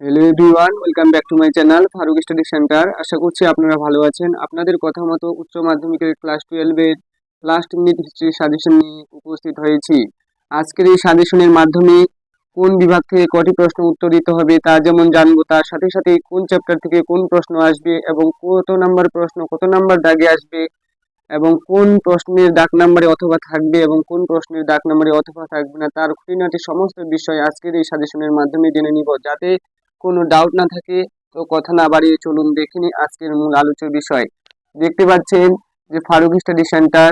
Hello everyone welcome back to my channel Faruk study centre আশা করছি আপনারা ভালো আছেন। আপনাদের কথা মতো উচ্চ মাধ্যমিকের ক্লাস টুয়েলভের লাস্ট মিনিট হিস্ট্রি সাজেশন নিয়ে উপস্থিত হয়েছি। আজকের এই সাজেশনের মাধ্যমে কোন বিভাগ থেকে কটি প্রশ্ন উত্তর দিতে হবে তা যেমন জানব, তার সাথে সাথে কোন চ্যাপ্টার থেকে কোন প্রশ্ন আসবে এবং কত নাম্বার প্রশ্ন, কত নাম্বার দাগে আসবে এবং কোন প্রশ্নের ডাক নাম্বারে অথবা থাকবে এবং কোন প্রশ্নের ডাক নাম্বারে অথবা থাকবে না, তার খুঁটিনাটি সমস্ত বিষয় আজকের এই সাজেশনের মাধ্যমে জেনে নিব। যাতে কোনো ডাউট না থাকে, তো কথা না বাড়িয়ে চলুন দেখে নিই আজকের মূল আলোচ্য বিষয়। দেখতে পাচ্ছেন যে Faruk study centre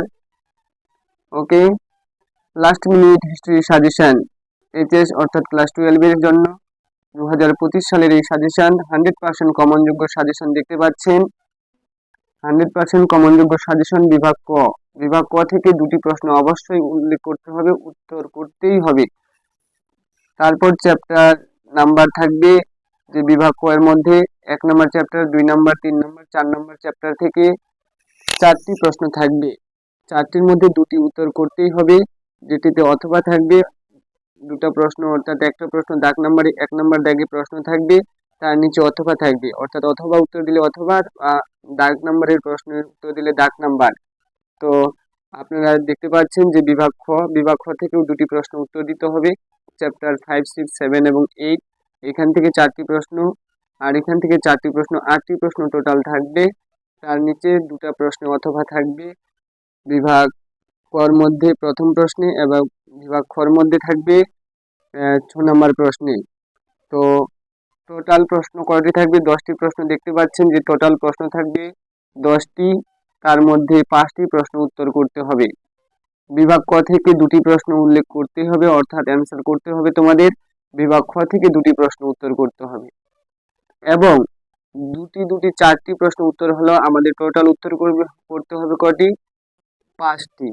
okay last minute history suggestion HS অর্থাৎ ক্লাস টুয়েলভের জন্য দু হাজার পঁচিশ সালের এই সাজেশন হান্ড্রেড পার্সেন্ট কমনযোগ্য সাজেশন দেখতে পাচ্ছেন। হান্ড্রেড পার্সেন্ট কমনযোগ্য সাজেশন বিভাগ ক। বিভাগ ক থেকে দুটি প্রশ্ন অবশ্যই উল্লেখ করতে হবে, উত্তর করতেই হবে। তারপর চ্যাপ্টার নাম্বার থাকবে যে বিভাগ ক এর মধ্যে এক নম্বর চ্যাপ্টার দুই নম্বর, তিন নম্বর, চার নম্বর চ্যাপ্টার থেকে চারটি প্রশ্ন থাকবে। চারটির মধ্যে দুটি উত্তর করতেই হবে, যেটিতে অথবা থাকবে দুটো প্রশ্ন, অর্থাৎ একটা প্রশ্ন দাগ নাম্বারে, এক নম্বর দাগে প্রশ্ন থাকবে, তার নিচে অথবা থাকবে। অর্থাৎ অথবা উত্তর দিলে অথবা দাগ নাম্বারের প্রশ্নের উত্তর দিলে দাগ নাম্বার। তো, আপনারা দেখতে পাচ্ছেন যে বিভাগ খ বিভাগ খ থেকেও দুটি প্রশ্ন উত্তর দিতে হবে। চ্যাপ্টার ফাইভ সিক্স সেভেন এবং এইট এখান থেকে চারটি প্রশ্ন, আর এখান থেকে চারটি প্রশ্ন, আটটি প্রশ্ন টোটাল থাকবে। তার নিচে দুটা প্রশ্ন অথবা থাকবে। বিভাগ কর মধ্যে প্রথম প্রশ্নে এবং বিভাগ খর মধ্যে থাকবে ছ নম্বর প্রশ্নে। তো টোটাল প্রশ্ন কয়টি থাকবে? দশটি প্রশ্ন দেখতে পাচ্ছেন যে টোটাল প্রশ্ন থাকবে দশটি। তার মধ্যে পাঁচটি প্রশ্ন উত্তর করতে হবে। বিভাগ ক থেকে দুটি প্রশ্ন উল্লেখ করতে হবে, অর্থাৎ অ্যান্সার করতে হবে তোমাদের। বিভাগ খ থেকে দুটি প্রশ্ন উত্তর করতে হবে। এবং দুটি দুটি, চারটি প্রশ্ন উত্তর হলো আমাদের টোটাল উত্তর করবে, করতে হবে কটি? পাঁচটি।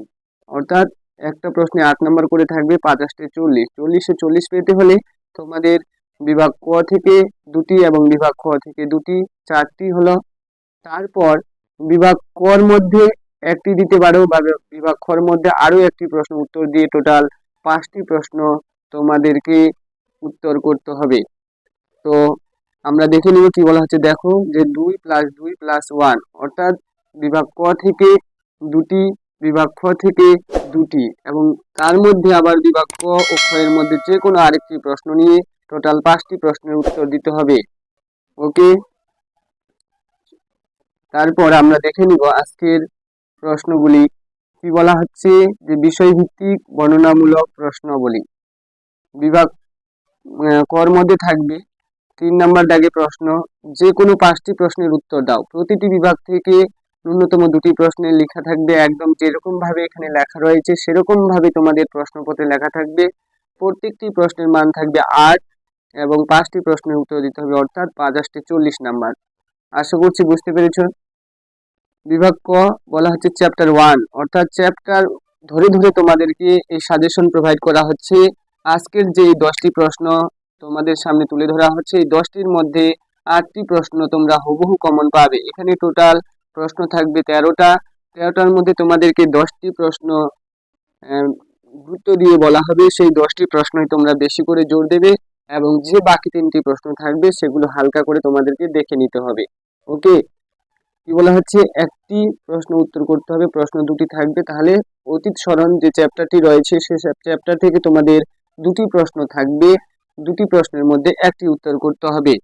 অর্থাৎ একটা প্রশ্নে আট নম্বর করে থাকবে, পাঁচ আষ্টে চল্লিশ। চল্লিশে চল্লিশ পেতে হলে তোমাদের বিভাগ ক থেকে দুটি এবং বিভাগ খ থেকে দুটি, চারটি হলো। তারপর বিভাগ কর মধ্যে একটি দিতে পারো বা বিভাগ খর মধ্যে আরও একটি প্রশ্ন উত্তর দিয়ে টোটাল পাঁচটি প্রশ্ন তোমাদেরকে উত্তর করতে হবে। তো আমরা দেখে নিব কি বলা হচ্ছে। দেখো যে দুই প্লাস দুই প্লাস ওয়ান অর্থাৎ বিভাগ ক থেকে দুটি, বিভাগ খ থেকে দুটি এবং তার মধ্যে আবার বিভাগ ক ও খ এর মধ্যে যে কোনো আরেকটি প্রশ্ন নিয়ে টোটাল পাঁচটি প্রশ্নের উত্তর দিতে হবে। ওকে? তারপর আমরা দেখে নিব আজকের প্রশ্নগুলি। কি বলা হচ্ছে? যে বিষয়ভিত্তিক বর্ণনামূলক প্রশ্নাবলী। বিভাগ কর মধ্যে থাকবে। তিন নম্বর দাগে প্রশ্ন যে কোনো পাঁচটি প্রশ্নের উত্তর দাও। প্রতিটি বিভাগ থেকে ন্যূনতম দুটি প্রশ্নের লেখা থাকবে। একদম যেরকম ভাবে এখানে লেখা রয়েছে সেরকম ভাবে তোমাদের প্রশ্নপত্রে লেখা থাকবে। প্রত্যেকটি প্রশ্নের মান থাকবে আট এবং পাঁচটি প্রশ্নের উত্তর দিতে হবে, অর্থাৎ পাঁচ আষ্টে চল্লিশ নাম্বার। আশা করছি বুঝতে পেরেছ? বিভাগ ক বলা হচ্ছে চ্যাপ্টার ওয়ান, অর্থাৎ চ্যাপ্টার ধরে ধরে তোমাদেরকে এই সাজেশন প্রোভাইড করা হচ্ছে। আজকের যে দশটি প্রশ্ন তোমাদের সামনে তুলে ধরা হচ্ছে, এই দশটির মধ্যে আটটি প্রশ্ন তোমরা হুবহু কমন পাবে। এখানে টোটাল প্রশ্ন থাকবে তেরোটা। তেরোটার মধ্যে তোমাদেরকে দশটি প্রশ্ন গুরুত্ব দিয়ে বলা হবে। সেই দশটি প্রশ্নই তোমরা বেশি করে জোর দেবে এবং যে বাকি তিনটি প্রশ্ন থাকবে সেগুলো হালকা করে তোমাদেরকে দেখে নিতে হবে। ওকে? কি বলা হচ্ছে? একটি প্রশ্ন উত্তর করতে হবে, প্রশ্ন দুটি থাকবে। তাহলে অতীত স্মরণ যে চ্যাপ্টারটি রয়েছে, সে চ্যাপ্টার থেকে তোমাদের দুটি প্রশ্ন থাকবে। দুটি প্রশ্নের মধ্যে একটি উত্তর করতে হবে।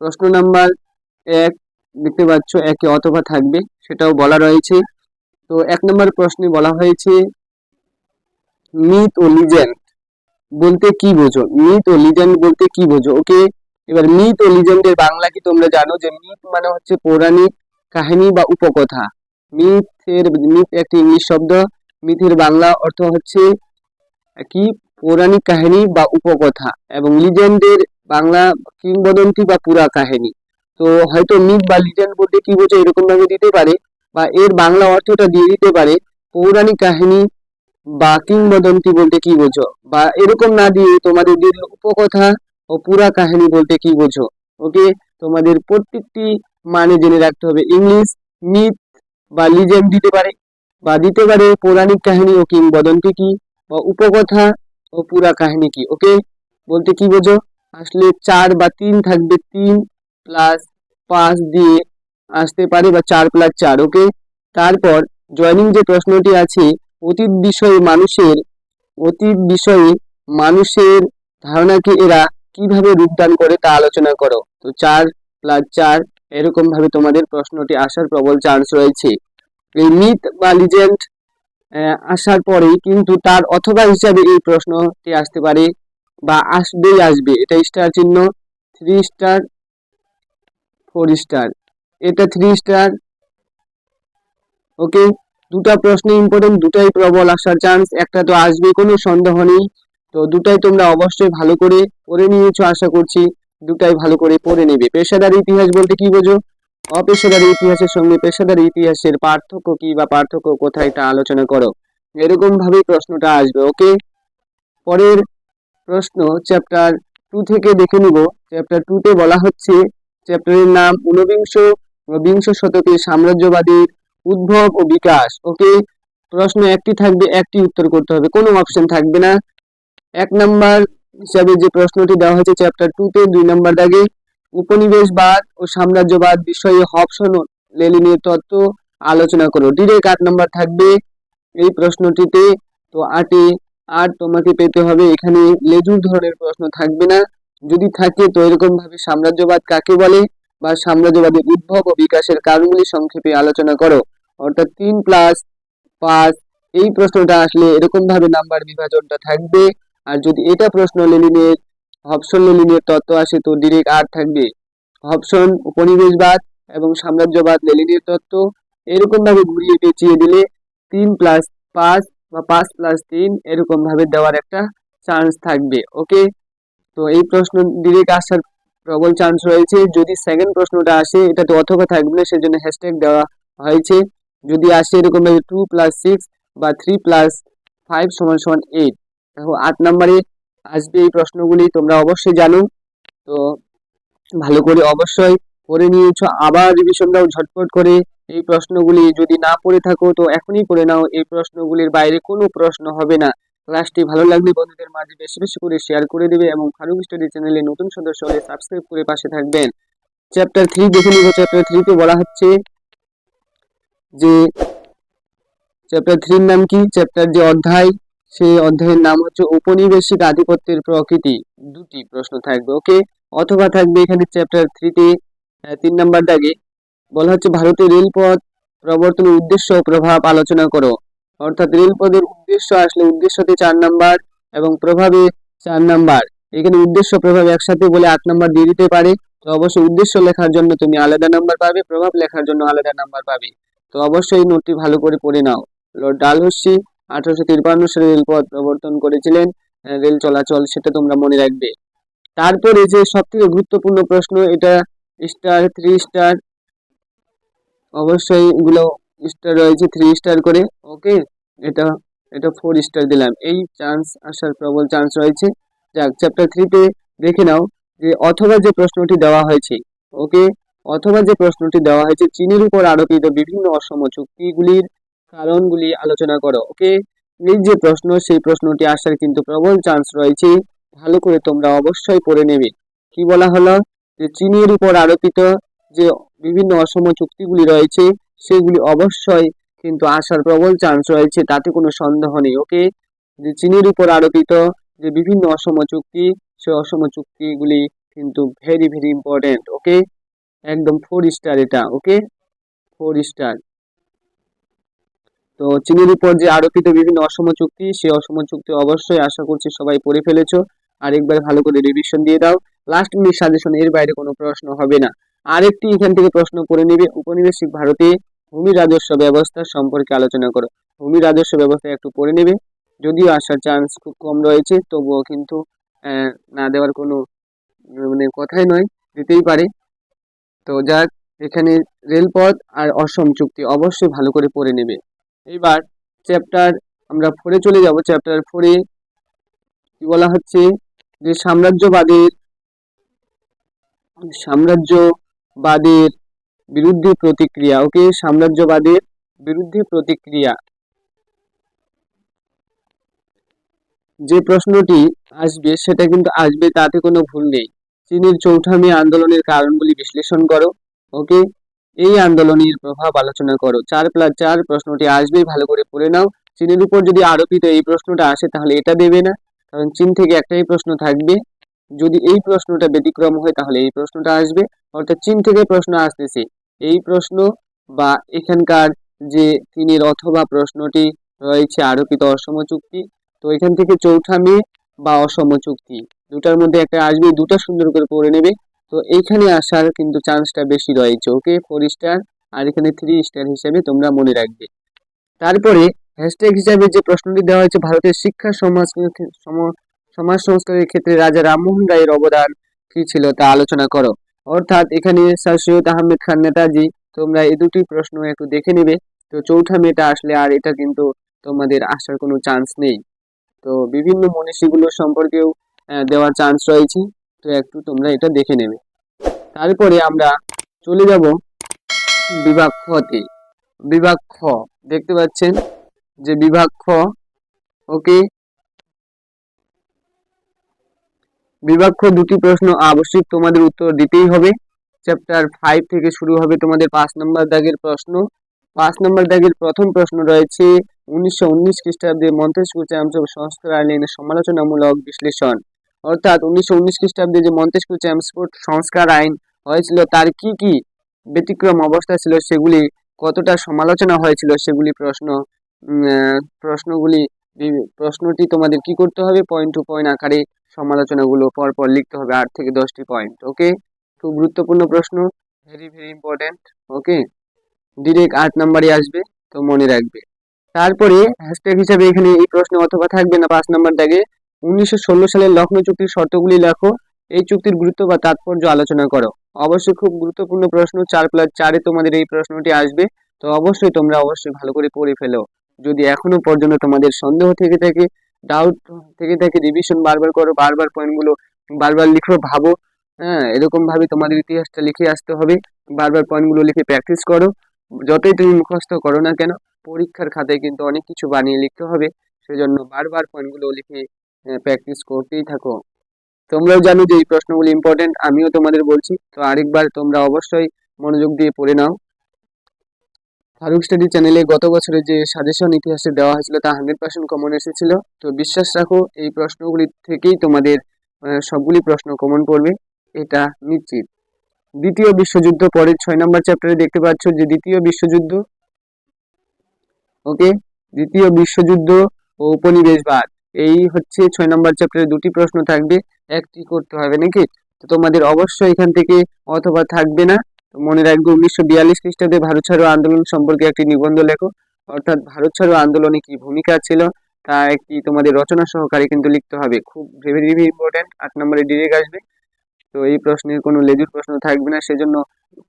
প্রশ্ন নাম্বার এক, দেখতে পাচ্ছ একে অথবা থাকবে, সেটাও বলা রয়েছে। তো এক নম্বর প্রশ্নে বলা হয়েছে, মিথ ও লিজেন্ড বলতে কি বোঝো? মিথ ও লিজেন্ড বলতে কি বোঝো? ওকে, এবার মিথ ও লিজেন্ডের বাংলা কি তোমরা জানো? যে মিথ মানে হচ্ছে পৌরাণিক কাহিনী বা উপকথা। মিথের, মিথ একটি ইংলিশ শব্দ, মিথের বাংলা অর্থ হচ্ছে কি? পৌরাণিক কাহিনী বা উপকথা এবং লিজেন্ডের বাংলা কিংবদন্তি বা পুরা কাহিনী। তো হয়তো মিথ বা লিজেন্ড বলতে কি বোঝো এরকম ভাবে দিতে পারে বা এর বাংলা অর্থটা দিয়ে দিতে পারে পৌরাণিক কাহিনী বা কিংবদন্তি বলতে কি বোঝো? বা এরকম না দিয়ে তোমাদের দিয়ে উপকথা ও পুরা কাহিনী বলতে কি বোঝো? ওকে, তোমাদের প্রত্যেকটি মানে জেনে রাখতে হবে। ইংলিশ মিথ বা লিজেন্ড দিতে পারে বা দিতে পারে পৌরাণিক কাহিনী ও কিংবদন্তি কি? বা উপকথা ও পুরা কাহিনী কি? ওকে? বলতে কি বোঝো? আসলে চার বা তিন থাকবে, তিন প্লাস পাঁচ দিয়ে আসতে পারে বা চার প্লাস চার, ওকে? তারপর জয়নিং যে প্রশ্নটি আছে, অতীত বিষয়ে মানুষের, অতীত বিষয়ে মানুষের ধারণাকে এরা কীভাবে রূপদান করে তা আলোচনা করো। তো চার প্লাস চার এরকম ভাবে তোমাদের প্রশ্নটি আসার প্রবল চান্স রয়েছে। এই মিথ বা লিজেন্ড আসার পরেই কিন্তু তার অথবা হিসাবে এই প্রশ্নটি আসতে পারে বা আসবেই আসবে। এটা স্টার চিহ্ন থ্রি স্টার ফোর স্টার এটা থ্রি স্টার ওকে দুটা প্রশ্ন ইম্পর্টেন্ট দুটাই প্রবল আসার চান্স একটা তো আসবে, কোনো সন্দেহ নেই। তো দুটাই তোমরা অবশ্যই ভালো করে পড়ে নিয়েছো, আশা করছি দুটাই ভালো করে পড়ে নেবে। পেশাদার ইতিহাস বলতে কি বোঝো? অপেশাদারি ইতিহাসের সঙ্গে পেশাদারি ইতিহাসের পার্থক্য কি বা পার্থক্য কোথায় তা আলোচনা করো। এরকম ভাবেই প্রশ্নটা আসবে, ওকে? পরের প্রশ্ন, চ্যাপ্টার টু থেকে দেখে নিব। চ্যাপ্টার টুতে বলা হচ্ছে, চ্যাপ্টারের নাম ঊনবিংশ বিংশ শতকের সাম্রাজ্যবাদীর উদ্ভব ও বিকাশ, ওকে? প্রশ্ন একটি থাকবে, একটি উত্তর করতে হবে, কোনো অপশন থাকবে না। এক নাম্বার হিসাবে যে প্রশ্নটি দেওয়া হয়েছে চ্যাপ্টার টুতে দুই নাম্বার দাগে উপনিবেশবাদ ও সাম্রাজ্যবাদ বিষয়ে হবসন লেলিনের তত্ত্ব আলোচনা করো। ডিরেক্ট আট নাম্বার থাকবে এই প্রশ্নটিতে। তো আটে আর তোমাকে পেতে হবে। এখানে লেজুর ধরনের প্রশ্ন থাকবে না। যদি থাকে, তো এরকম ভাবে সাম্রাজ্যবাদ কাকে বলে? বা সাম্রাজ্যবাদের উদ্ভব ও বিকাশের কারণগুলি সংক্ষেপে আলোচনা করো। অর্থাৎ তিন প্লাস পাঁচ, এই প্রশ্নটা আসলে এরকম ভাবে নাম্বার বিভাজনটা থাকবে। আর যদি এটা প্রশ্ন লেলিনের হবসন লেলিনের তত্ত্ব আসে তো ডিরেক্ট আর থাকবে। হবসন উপনিবেশবাদ এবং সাম্রাজ্যবাদ লেলিনের তত্ত্ব। এরকম ভাবে ঘুরিয়ে পেঁচিয়ে দিলে তিন প্লাস পাঁচ বা পাঁচ প্লাস তিন এরকম ভাবে দেওয়ার একটা চান্স থাকবে। ওকে তো এই প্রশ্ন ডিরেক্ট আসার প্রবল চান্স রয়েছে। যদি সেকেন্ড প্রশ্নটা আসে, এটাতে অথবা থাকবে না, সেজন্য হ্যাশট্যাগ দেওয়া হয়েছে। যদি আসে এরকম ভাবে টু প্লাস সিক্স বা থ্রি প্লাস ফাইভ সমান সমান এইট দেখো, আট নম্বরে আসবে এই প্রশ্নগুলি তোমরা অবশ্যই জানো। তো ভালো করে অবশ্যই পড়ে নিয়েছো। আবার রিভিশন দাও ঝটপট করে এই প্রশ্নগুলি যদি না পড়ে থাকো, তো এখনই পড়ে নাও। এই প্রশ্নগুলির বাইরে কোনো প্রশ্ন হবে না। ক্লাসটি ভালো লাগলে বন্ধুদের মাঝে বেশি বেশি করে শেয়ার করে দেবে এবং ফারুক স্টাডি চ্যানেলে নতুন সদস্য হলে সাবস্ক্রাইব করে পাশে থাকবেন। চ্যাপ্টার থ্রি দেখে নিব। চ্যাপ্টার থ্রিতে বলা হচ্ছে যে চ্যাপ্টার থ্রির নাম কি? চ্যাপ্টার যে অধ্যায় সেই অধ্যায়ের নাম হচ্ছে ঔপনিবেশিক আধিপত্যের প্রকৃতি। দুটি প্রশ্ন থাকবে, ওকে? অথবা থাকবে এখানে চ্যাপ্টার থ্রিতে তিন নাম্বার দাগে। বলা হচ্ছে, ভারতের রেলপথ প্রবর্তনের উদ্দেশ্য ও প্রভাব আলোচনা করো। অর্থাৎ রেলপথের উদ্দেশ্য আসলে উদ্দেশ্যতে চার নাম্বার এবং প্রভাবে চার নাম্বার। এখানে উদ্দেশ্য, প্রভাব একসাথে বলে আট নাম্বার দিয়ে দিতে পারে। তো অবশ্যই উদ্দেশ্য লেখার জন্য তুমি আলাদা নাম্বার পাবে, প্রভাব লেখার জন্য আলাদা নাম্বার পাবে। তো অবশ্যই নোটটি ভালো করে পড়ে নাও। লর্ড ডালহস্যি আঠারোশো তিরপান্ন সালে রেলপথ প্রবর্তন করেছিলেন রেল চলাচল, সেটা তোমরা মনে রাখবে। তারপরে যে সব থেকে গুরুত্বপূর্ণ প্রশ্ন, এটা স্টার থ্রি স্টার অবশ্যই এগুলো স্টার রয়েছে থ্রি স্টার করে ওকে এটা এটা ফোর স্টার দিলাম। এই চান্স আসার প্রবল চান্স রয়েছে। যাক চ্যাপ্টার থ্রিতে দেখে নাও যে অথবা যে প্রশ্নটি দেওয়া হয়েছে ওকে অথবা যে প্রশ্নটি দেওয়া হয়েছে, চীনের উপর আরোপিত বিভিন্ন অসম চুক্তিগুলির কারণগুলি আলোচনা করো, ওকে? এই যে প্রশ্ন, সেই প্রশ্নটি আসার কিন্তু প্রবল চান্স রয়েছে। ভালো করে তোমরা অবশ্যই পড়ে নেবে। কি বলা হলো? যে চীনের উপর আরোপিত যে বিভিন্ন অসম চুক্তিগুলি রয়েছে, সেগুলি অবশ্যই কিন্তু আসার প্রবল চান্স রয়েছে, তাতে কোনো সন্দেহ নেই, ওকে? যে চীনের উপর আরোপিত যে বিভিন্ন অসম চুক্তি, সে অসম চুক্তিগুলি কিন্তু ভেরি ভেরি ইম্পর্টেন্ট ওকে? একদম ফোর স্টার এটা, ওকে? ফোর স্টার তো চীনের উপর যে আরোপিত বিভিন্ন অসম চুক্তি, সেই অসম চুক্তি অবশ্যই আশা করছি সবাই পড়ে ফেলেছো। আরেকবার ভালো করে রিভিশন দিয়ে দাও। লাস্ট মিনিট সাজেশন এর বাইরে কোনো প্রশ্ন হবে না। আরেকটি এখান থেকে প্রশ্ন করে নিবে। উপনিবেশিক ভারতে ভূমি রাজস্ব ব্যবস্থা সম্পর্কে আলোচনা করো। ভূমি রাজস্ব ব্যবস্থা একটু পড়ে নেবে। যদিও আসার চান্স খুব কম রয়েছে, তবুও কিন্তু না দেওয়ার কোনো মানে কথাই নয়, দিতেই পারে। তো যাক, এখানে রেলপথ আর অসম চুক্তি অবশ্যই ভালো করে পড়ে নেবে। এইবার চ্যাপ্টার আমরা ফোরে চলে যাব। চ্যাপ্টার ফোরে কি বলা হচ্ছে? যে সাম্রাজ্যবাদের সাম্রাজ্যবাদের বিরুদ্ধে প্রতিক্রিয়া। ওকে, সাম্রাজ্যবাদের বিরুদ্ধে প্রতিক্রিয়া। যে প্রশ্নটি আসবে, সেটা কিন্তু আসবে, তাতে কোনো ভুল নেই। চীনের চৌঠা মে আন্দোলনের কারণগুলি বিশ্লেষণ করো। ওকে এই আন্দোলনের প্রভাব আলোচনা করো। চার প্লাস চার প্রশ্নটি আসবেই ভালো করে পড়ে নাও। চীনের উপর যদি আরোপিত এই প্রশ্নটা আসে, তাহলে এটা দেবে না। কারণ চীন থেকে একটাই প্রশ্ন থাকবে, যদি এই প্রশ্নটা ব্যতিক্রম হয়, তাহলে এই প্রশ্নটা আসবে। অর্থাৎ চীন থেকে প্রশ্ন আসতেছে, এই প্রশ্ন বা এখানকার যে চীনের অথবা প্রশ্নটি রয়েছে আরোপিত অসম চুক্তি, তো এখান থেকে চৌঠা মে বা অসম চুক্তি, দুটার মধ্যে একটা আসবে, দুটা সুন্দর করে পড়ে নেবে। তো এইখানে আসার কিন্তু চান্সটা বেশি রয়েছে ওকে ফোর স্টার আর এখানে থ্রি স্টার হিসেবে তোমরা মনে রাখবে। তারপরে হ্যাশট্যাগ হিসাবে যে প্রশ্নটি দেওয়া হয়েছে, ভারতের শিক্ষা সমাজ সম- সমাজ সংস্কারের ক্ষেত্রে রাজা রামমোহন রায়ের অবদান কি ছিল তা আলোচনা করো। অর্থাৎ এখানে স্যার সৈয়দ আহমেদ খান নেতাজি, তোমরা এই দুটি প্রশ্ন একটু দেখে নেবে। তো চৌঠা মেটা আসলে আর এটা কিন্তু তোমাদের আসার কোনো চান্স নেই। তো বিভিন্ন মনীষীগুলো সম্পর্কেও দেওয়ার চান্স রয়েছে। তো একটু তোমরা এটা দেখে নেবে। তারপরে আমরা চলে যাব বিভাগ খতে বিভাগ খ দেখতে পাচ্ছেন যে বিভাগ খ ওকে বিভাগ খ দুটি প্রশ্ন আবশ্যিক, তোমাদের উত্তর দিতেই হবে। চ্যাপ্টার ফাইভ থেকে শুরু হবে তোমাদের পাঁচ নম্বর দাগের প্রশ্ন। পাঁচ নম্বর দাগের প্রথম প্রশ্ন রয়েছে উনিশশো উনিশ খ্রিস্টাব্দে মন্তেস্কু চ্যাম্পস সংস্কার আইনের সমালোচনামূলক বিশ্লেষণ। অর্থাৎ উনিশশো উনিশ খ্রিস্টাব্দে যে মন্তেস্কু চ্যাম্পসফোর্ড সংস্কার আইন হয়েছিল, তার কি কি ব্যতিক্রম অবস্থা ছিল সেগুলি কতটা সমালোচনা হয়েছিল সেগুলি প্রশ্ন প্রশ্নগুলি প্রশ্নটি তোমাদের কি করতে হবে? পয়েন্ট টু পয়েন্ট আকারে সমালোচনাগুলো পর পর লিখতে হবে আট থেকে দশটি পয়েন্ট ওকে খুব গুরুত্বপূর্ণ প্রশ্ন very very important okay direct আট নাম্বারে আসবে, তো মনে রাখবে। তারপরে হ্যাশট্যাগ হিসাবে এখানে এই প্রশ্ন অথবা থাকবে না, পাঁচ নাম্বার দাগে উনিশশো সালের লখনৌ চুক্তির শর্তগুলি লেখো। এই চুক্তির গুরুত্ব বা তাৎপর্য আলোচনা করো। অবশ্যই খুব গুরুত্বপূর্ণ প্রশ্ন, চার প্লাস চারে তোমাদের এই প্রশ্নটি আসবে। তো অবশ্যই তোমরা অবশ্যই ভালো করে পড়ে ফেলো। যদি এখনও পর্যন্ত তোমাদের সন্দেহ থেকে থাকে ডাউট থেকে থাকে রিভিশন বারবার করো, বারবার পয়েন্টগুলো বারবার লিখো, ভাবো। হ্যাঁ এরকমভাবে তোমাদের ইতিহাসটা লিখে আসতে হবে। বারবার পয়েন্টগুলো লিখে প্র্যাকটিস করো। যতই তুমি মুখস্থ করো না কেন, পরীক্ষার খাতায় কিন্তু অনেক কিছু বানিয়ে লিখতে হবে। সেজন্য বারবার পয়েন্টগুলো লিখে প্র্যাকটিস করতেই থাকো। তোমরাও জানো যে এই প্রশ্নগুলো ইম্পর্টেন্ট আমিও তোমাদের বলছি। তো আরেকবার তোমরা অবশ্যই মনোযোগ দিয়ে পড়ে নাও। ফারুক স্টাডি চ্যানেলে গত বছরে যে সাজেশন ইতিহাসে দেওয়া হয়েছিল তা হান্ড্রেড পার্সেন্ট কমন এসেছিল। তো বিশ্বাস রাখো, এই প্রশ্নগুলি থেকেই তোমাদের সবগুলি প্রশ্ন কমন পড়বে। এটা নিশ্চিত। দ্বিতীয় বিশ্বযুদ্ধ পরের ছয় নম্বর চ্যাপ্টারে দেখতে পাচ্ছ যে দ্বিতীয় বিশ্বযুদ্ধ ওকে দ্বিতীয় বিশ্বযুদ্ধ ও উপনিবেশবাদ। এই হচ্ছে ছয় নম্বর চ্যাপ্টারে দুটি প্রশ্ন থাকবে। একটি করতে হবে নাকি? তো তোমাদের অবশ্যই এখান থেকে অথবা থাকবে না। মনে রাখবে উনিশশো বিয়াল্লিশ খ্রিস্টাব্দে ভারত ছাড়ো আন্দোলন সম্পর্কে একটি নিবন্ধ লেখো। অর্থাৎ ভারত ছাড়ো আন্দোলনে কি ভূমিকা ছিল? তা একটি তোমাদের রচনা সহকারে কিন্তু লিখতে হবে। খুব ভেরি ভেরি ইম্পর্টেন্ট আট নম্বরে ডিরেক্ট আসবে। তো এই প্রশ্নের কোনো লেজুর প্রশ্ন থাকবে না। সেজন্য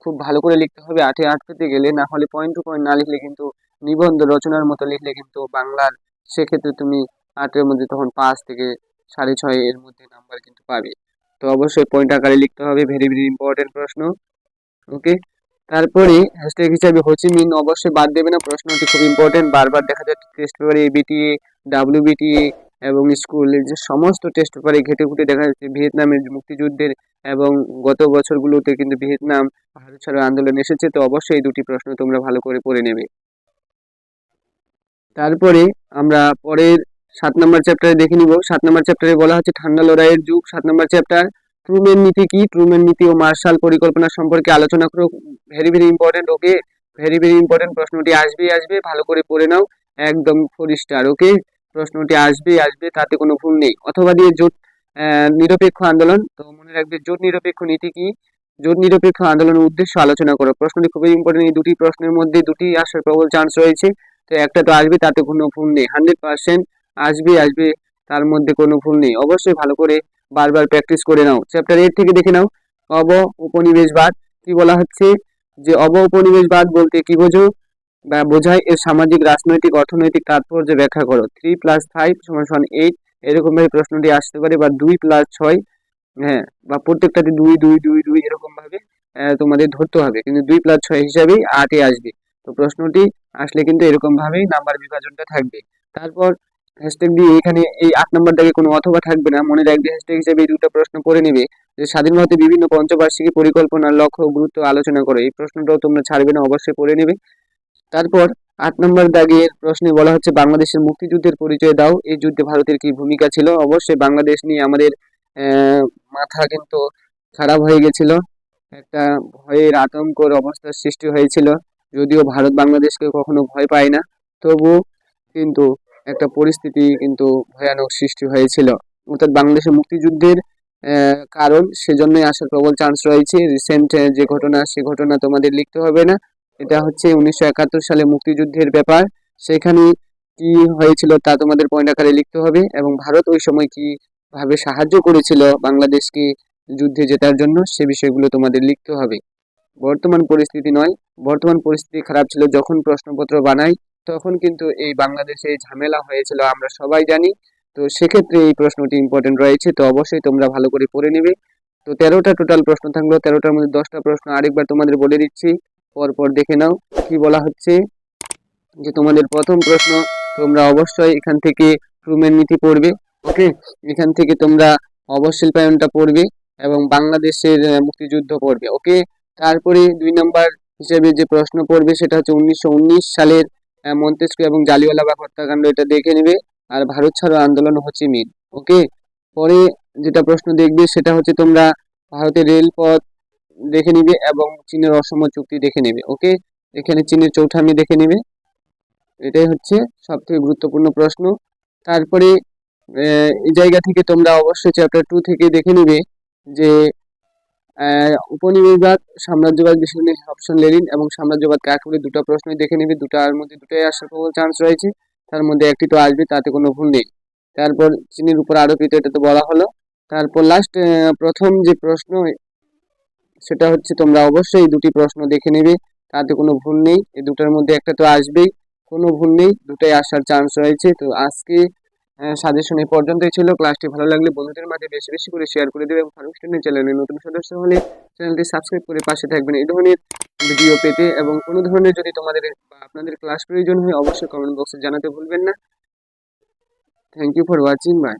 খুব ভালো করে লিখতে হবে। আটে আট পেতে গেলে না হলে পয়েন্ট টু পয়েন্ট না লিখলে কিন্তু নিবন্ধ রচনার মতো লিখলে কিন্তু বাংলার সেক্ষেত্রে তুমি আটের মধ্যে তখন পাঁচ থেকে সাড়ে ছয় এর মধ্যে নাম্বার কিন্তু পাবে। তো অবশ্যই পয়েন্ট আকারে লিখতে হবে ভেরি ভেরি ইম্পর্টেন্ট প্রশ্ন। ওকে তারপরে হ্যাশট্যাগ হিসাবে হোচিমিন অবশ্যই বাদ দেবে না, প্রশ্নটি খুব ইম্পর্টেন্ট বারবার দেখা যাচ্ছে টেস্ট পেপারে এবিটিএ ডাব্লিউবিটিএ এবং স্কুলের যে সমস্ত টেস্ট পেপারে ঘেটে ঘুটে দেখা যাচ্ছে ভিয়েতনামের মুক্তিযুদ্ধের এবং গত বছরগুলোতে কিন্তু ভিয়েতনাম ভারত ছাড়ো আন্দোলন এসেছে। তো অবশ্যই এই দুটি প্রশ্ন তোমরা ভালো করে পড়ে নেবে। তারপরে আমরা পরের সাত নম্বর চ্যাপ্টারে দেখে নিব। সাত নম্বর চ্যাপ্টারে বলা হচ্ছে, ঠান্ডা লড়াইয়ের যুগ। সাত নম্বর চ্যাপ্টার ট্রুমেন নীতি কি? ট্রুমেন নীতি ও মার্শাল পরিকল্পনা সম্পর্কে আলোচনা করো। Very very important okay very very important প্রশ্নটি আসবেই, আসবে। ভালো করে পড়ে নাও। একদম ফোর স্টার ওকে প্রশ্নটি আসবেই, আসবে, তাতে কোনো ভুল নেই। অথবা দিয়ে জোট নিরপেক্ষ আন্দোলন, তো মনে রাখবে, জোট নিরপেক্ষ নীতি কি? জোট নিরপেক্ষ আন্দোলনের উদ্দেশ্য আলোচনা করো। প্রশ্নটি খুবই ইম্পর্টেন্ট এই দুটি প্রশ্নের মধ্যে দুটি আসার প্রবল চান্স রয়েছে। তো একটা তো আসবে, তাতে কোনো ভুল নেই। হান্ড্রেড পার্সেন্ট আসবে আসবে, তার মধ্যে কোনো ভুল নেই। অবশ্যই ভালো করে বারবার প্র্যাকটিস করে নাও। চ্যাপ্টার এইট থেকে দেখে নাও। অব উপনিবেশবাদ, কি বলা হচ্ছে? যে অব উপনিবেশবাদ বলতে কি বোঝো? বা বোঝায় এর সামাজিক, রাজনৈতিক, অর্থনৈতিক তাৎপর্য ব্যাখ্যা করো। থ্রি প্লাস ফাইভ সমান এইট এরকমভাবে প্রশ্নটি আসতে পারে বা দুই প্লাস ছয় হ্যাঁ বা প্রত্যেকটাতে দুই দুই দুই দুই এরকমভাবে তোমাদের ধরতে হবে। কিন্তু দুই প্লাস ছয় হিসাবেই আটে আসবে। তো প্রশ্নটি আসলে কিন্তু এরকমভাবেই নাম্বার বিভাজনটা থাকবে। তারপর হ্যাশট্যাগ দিয়ে এখানে এই আট নম্বর দাগে কোনো অথবা থাকবে না। মনে রাখবে হ্যাশট্যাগ হিসেবে এই দুটো প্রশ্ন পড়ে নেবে যে স্বাধীন ভারতের বিভিন্ন পঞ্চবার্ষিকী পরিকল্পনার লক্ষ্য গুরুত্ব আলোচনা করো। এই প্রশ্নটাও তোমরা ছাড়বে না, অবশ্যই পড়ে নেবে। তারপর আট নম্বর দাগের প্রশ্নে বলা হচ্ছে, বাংলাদেশের মুক্তিযুদ্ধের পরিচয় দাও। এই যুদ্ধে ভারতের কি ভূমিকা ছিল? অবশ্যই বাংলাদেশ নিয়ে আমাদের মাথা কিন্তু খারাপ হয়ে গেছিল। একটা ভয়ের আতঙ্কর অবস্থার সৃষ্টি হয়েছিল। যদিও ভারত বাংলাদেশকে কখনো ভয় পায় না তবু কিন্তু একটা পরিস্থিতি কিন্তু ভয়ানক সৃষ্টি হয়েছিল। অর্থাৎ বাংলাদেশের মুক্তিযুদ্ধের কারণ সেজন্যই আসার প্রবল চান্স রয়েছে। রিসেন্ট যে ঘটনা, সে ঘটনা তোমাদের লিখতে হবে না। এটা হচ্ছে উনিশশো একাত্তর সালে মুক্তিযুদ্ধের ব্যাপার। সেখানে কি হয়েছিল তা তোমাদের পয়েন্ট আকারে লিখতে হবে এবং ভারত ওই সময় কি ভাবে সাহায্য করেছিল বাংলাদেশকে যুদ্ধে জেতার জন্য, সে বিষয়গুলো তোমাদের লিখতে হবে। বর্তমান পরিস্থিতি নয়। বর্তমান পরিস্থিতি খারাপ ছিল যখন প্রশ্নপত্র বানাই তখন কিন্তু এই বাংলাদেশে ঝামেলা হয়েছিল, আমরা সবাই জানি। তো সেক্ষেত্রে এই প্রশ্নটি ইম্পর্টেন্ট রয়েছে, তো অবশ্যই তোমরা ভালো করে পড়ে নেবে। তো তেরোটা টোটাল প্রশ্ন থাকল, তেরোটার মধ্যে দশটা প্রশ্ন আরেকবার তোমাদের বলে দিচ্ছি, পরপর দেখে নাও কি বলা হচ্ছে। যে তোমাদের প্রথম প্রশ্ন, তোমরা অবশ্যই এখান থেকে ট্রুমেন নীতি পড়বে, ওকে? এখান থেকে তোমরা অবশিল্পায়নটা পড়বে এবং বাংলাদেশের মুক্তিযুদ্ধ পড়বে, ওকে? তারপরে দুই নম্বর হিসেবে যে প্রশ্ন পড়বে, সেটা হচ্ছে উনিশশো উনিশ সালের মন্তেস্কু এবং জালিওয়ালাবাগ হত্যাকাণ্ড, এটা দেখে নেবে। আর ভারত ছাড়ো আন্দোলন হচ্ছে মিন ওকে পরে যেটা প্রশ্ন দেখবে, সেটা হচ্ছে তোমরা ভারতের রেলপথ দেখে নিবে এবং চীনের অসম চুক্তি দেখে নেবে ওকে এখানে চীনের চৌঠামি দেখে নেবে। এটাই হচ্ছে সব থেকে গুরুত্বপূর্ণ প্রশ্ন। তারপরে এই জায়গা থেকে তোমরা অবশ্যই চ্যাপ্টার টু থেকে দেখে নেবে যে উপনিবেশবাদ, সাম্রাজ্যবাদ নিয়ে অপশন লেনিন এবং সাম্রাজ্যবাদ কাকে বলে দুটো প্রশ্নই দেখে নেবে। দুটার মধ্যে দুটোই আসার প্রবল চান্স রয়েছে। তার মধ্যে একটি তো আসবে, তাতে কোনো ভুল নেই। তারপর চীনের উপর আরোপিত এটা তো বলা হলো। তারপর লাস্ট প্রথম যে প্রশ্ন, সেটা হচ্ছে তোমরা অবশ্যই দুটি প্রশ্ন দেখে নেবে। তাতে কোনো ভুল নেই। এই দুটার মধ্যে একটা তো আসবেই। কোনো ভুল নেই। দুটাই আসার চান্স রয়েছে। তো আজকে সাজেশন এই পর্যন্তই ছিল। ক্লাসটি ভালো লাগলে বন্ধুদের মাঝে বেশি বেশি করে শেয়ার করে দেবে এবং ফারুক স্টুডেন্ট চ্যানেলে নতুন সদস্য হলে চ্যানেলটি সাবস্ক্রাইব করে পাশে থাকবেন। এই ধরনের ভিডিও পেতে এবং কোনো ধরনের যদি তোমাদের আপনাদের ক্লাস প্রয়োজন হয়, অবশ্যই কমেন্ট বক্সে জানাতে ভুলবেন না। Thank you for watching bye